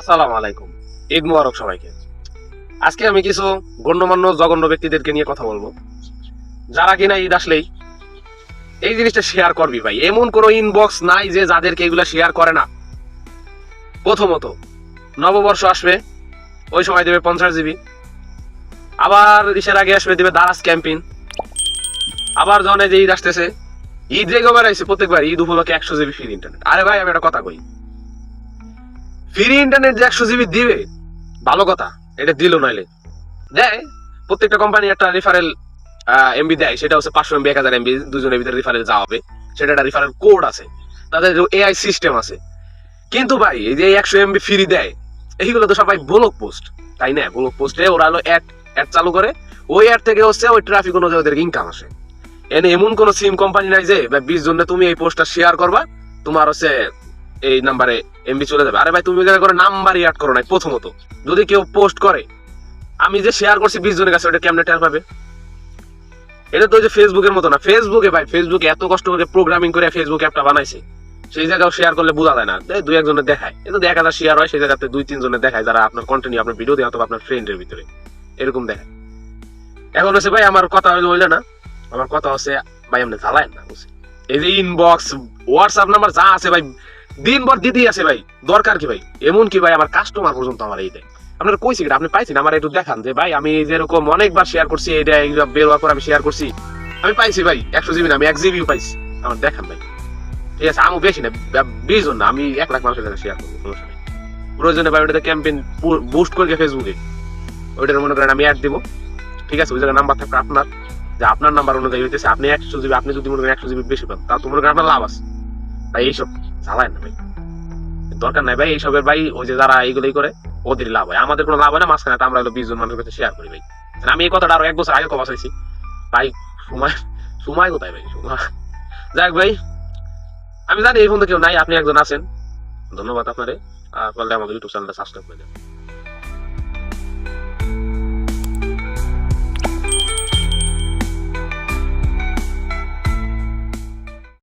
আসসালামু আলাইকুম। ঈদ মুবারক সবাইকে। আজকে আমি কিছু গণ্যমান্য জঘন্য ব্যক্তিদেরকে নিয়ে কথা বলব। যারা কিনা ঈদ আসলেই এই জিনিসটা শেয়ার করবি ভাই। এমন কোনো ইনবক্স নাই যে যাদেরকে এগুলা শেয়ার করে না। প্রথমত, নববর্ষ আসবে, ওই সময় দেবে পঞ্চাশ জিবি। আবার ঈদের আগে আসবে, দেবে দারাজ ক্যাম্পিং আবার যখন যে ঈদ আসতেছে, ঈদ রেগোবার আইসে প্রত্যেকবার ঈদ উপলক্ষে একশো জিবি ফ্রি ইন্টারনেট আরে ভাই, আমি একটা কথা কই। ফ্রি ইন্টারনেট যে একশো জিবি দিবে, ভালো কথা, এটা দিল নাইলে। দেয়, প্রত্যেকটা কোম্পানি একটা রেফারেল এমবি দেয়, সেটা হচ্ছে পাঁচশো এমবি এক হাজার এমবি দুজনের ভিতরে রেফারেল যাওয়া হবে, সেটা একটা রেফারেল কোড আছে। তাদের এআই সিস্টেম আছে। কিন্তু ভাই, এই যে একশো এমবি ফ্রি দেয়, এইগুলো তো সবাই ব্লক পোস্ট তাই না? ব্লক পোস্টে ওরা হলো অ্যাড অ্যাড চালু করে। ওই অ্যাড থেকে হচ্ছে ওই ট্রাফিক অনুযায়ী ওদের ইনকাম আসে। এনে এমন কোন সিম কোম্পানি নাই যে বিশ জন্য তুমি এই পোস্টটা শেয়ার করবা, তোমার হচ্ছে এই নাম্বারে এমবি চলে যাবে। আরে ভাই, তুমি ওই করে নাম্বার অ্যাড করো নাই, প্রথমত। যদি কেউ পোস্ট করে, আমি যে শেয়ার করছি বিশ জনের কাছে, ওটা কেমনে টের পাবে? এটা তো ওই যে ফেসবুকের মতো না। ফেসবুকে ভাই ফেসবুকে এত কষ্ট করে প্রোগ্রামিং করে ফেসবুক অ্যাপটা বানাইছে। সেই জায়গাও শেয়ার করলে বোঝা যায় না। দুই একজনের দেখায়। এটা এক হাজার শেয়ার হয়, সেই জায়গাতে দুই তিনজনের দেখায় যারা আপনার কন্টেন্ট আপনার ভিডিও দেয় অথবা আপনার ফ্রেন্ডের ভিতরে। এরকম দেখায়। এখন হচ্ছে ভাই, আমার কথা হইলে না? আমার কথা হচ্ছে, ভাই, আপনি জ্বালায় না এই যে ইনবক্স হোয়াটসঅ্যাপ নাম্বার যা আছে ভাই দিনভর দিতেই আছে ভাই, দরকার কি ভাই? এমন কি ভাই, আমার কাস্টমার পর্যন্ত আমার এই দেয় আপনার কইছি আপনি পাইছেন? আমার একটু দেখান যে, ভাই, আমি যেরকম অনেকবার শেয়ার করছি এটা বের হওয়ার পর আমি শেয়ার করছি। আমি পাইছি ভাই, একশো জিবি না, আমি এক জিবিও পাইছি। আমার দেখান ভাই। ঠিক আছে আমি বেশি না বিশ জন না, আমি এক লাখ মানুষের কাছে শেয়ার করব প্রয়োজনে ভাই, ওটাতে ক্যাম্পেইন বুস্ট করে ফেসবুকে ওইটার মনে করেন আমি অ্যাড দিব। ঠিক আছে, ওই জায়গায় নাম্বার থাকবে আপনার। যে আপনার নাম্বার অনুযায়ী হইতেছে, আপনি একশো জিবি, আপনি যদি মনে করেন একশো জিবি বেশি পান তা তো মনে করেন আপনার লাভ আছে। তাই এইসব। চালায় না ভাই। দরকার নাই ভাই, এইসবের ভাই, ওই যে যারা এইগুলোই করে, ওদের লাভ হয়। আমাদের কোনো লাভ হয় না, মাঝখানে তো আমরা বিশ জন মানুষের কাছে শেয়ার করি ভাই। আমি এই কথাটা আরও এক বছর আগে কথা চাইছি ভাই, সময় সময় কোথায় ভাই? সময়। যাক ভাই, আমি জানি এই ফোন কেউ নাই, আপনি একজন আছেন। ধন্যবাদ আপনারে। আর পারলে আমাদের ইউটিউব চ্যানেলটা সাবস্ক্রাইব করে দেবেন।